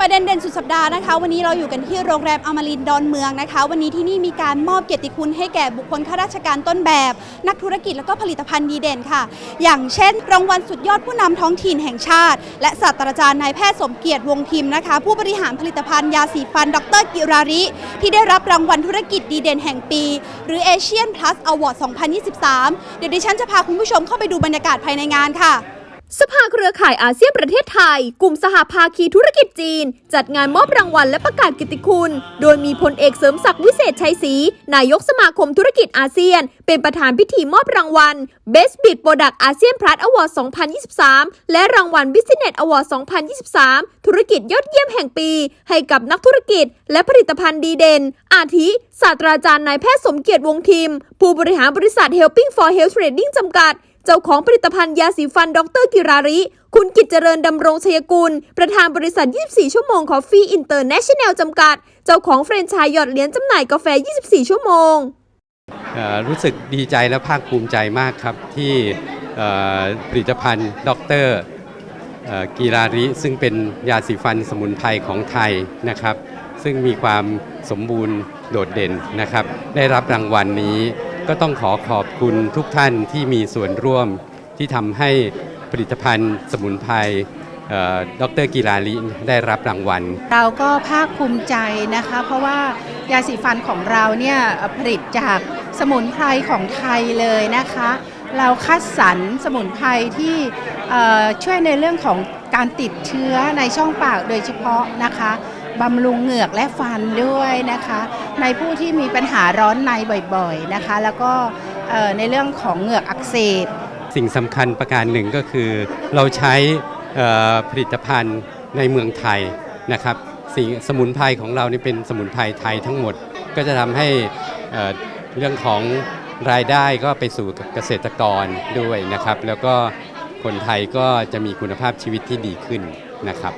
ประเด็นเด่นสุดสัปดาห์นะคะ วันนี้เราอยู่กันที่โรงแรมอมรินดอนเมืองนะคะ วันนี้ที่นี่มีการมอบเกียรติคุณให้แก่บุคคลข้าราชการต้นแบบ นักธุรกิจและก็ผลิตภัณฑ์ดีเด่นค่ะ อย่างเช่น รางวัลสุดยอดผู้นำท้องถิ่นแห่งชาติ และศาสตราจารย์นายแพทย์สมเกียรติวงศ์ทิมนะคะ ผู้บริหารผลิตภัณฑ์ยาสีฟัน ดรกิราริ ที่ได้รับรางวัลธุรกิจดีเด่นแห่งปี หรือ Asian Plus Award 2023 เดี๋ยวดิฉันจะพาคุณผู้ชมเข้าไปดูบรรยากาศภายในงานค่ะ สภาเครือข่ายอาเซียนประเทศไทย กลุ่มสหภาคีธุรกิจจีน จัดงานมอบรางวัลและประกาศกิตติคุณ โดยมีพลเอกเสริมศักดิ์วิเศษชัยศรีนายกสมาคมธุรกิจอาเซียน เป็นประธานพิธีมอบรางวัล Best Bid Product ASEAN Plus Award 2023 และรางวัล Business Award 2023 ธุรกิจยอดเยี่ยมแห่งปี ให้กับนักธุรกิจ และผลิตภัณฑ์ดีเด่น อาทิ ศาสตราจารย์นายแพทย์สมเกียรติวงทิม ผู้บริหารบริษัท Helping for Health Trading จำกัด เจ้าของผลิตภัณฑ์ยาสีฟันดรกิราริ คุณกิจเจริญดำรงชัยกุล ประธานบริษัท 24 ชั่วโมงคอฟฟี่อินเตอร์เนชั่นแนลจำกัด เจ้าของแฟรนไชส์หยอดเหรียญจำหน่ายกาแฟ 24 ชั่วโมง รู้สึกดีใจและภาคภูมิใจมากครับ ที่ผลิตภัณฑ์ดรเอ่อกีราริ ซึ่งเป็นยาสีฟันสมุนไพรของไทยนะครับ ซึ่งมีความสมบูรณ์โดดเด่นนะครับ ได้รับรางวัลนี้ ก็ต้องขอขอบคุณทุกท่านที่มีส่วนร่วมที่ทำให้ผลิตภัณฑ์สมุนไพรเอ่อดรกีราริได้รับรางวัล เราก็ภาคภูมิใจนะคะ เพราะว่ายาสีฟันของเราเนี่ยผลิตจากสมุนไพรของไทยเลยนะคะ เราคัดสรรสมุนไพรที่ช่วยในเรื่องของการติดเชื้อในช่องปากโดยเฉพาะนะคะ บำรุงเหงือกและฟันด้วยนะคะ ในผู้ที่มีปัญหาร้อนในบ่อยๆนะคะ แล้วก็ในเรื่องของเหงือกอักเสบสิ่งสำคัญประการหนึ่งก็คือ เราใช้ผลิตภัณฑ์ในเมืองไทยนะครับสิ่งสมุนไพรของเรานี่เป็นสมุนไพรไทยทั้งหมด ก็จะทำให้เรื่องของรายได้ก็ไปสู่เกษตรกรด้วยนะครับ แล้วก็คนไทยก็จะมีคุณภาพชีวิตที่ดีขึ้นนะครับ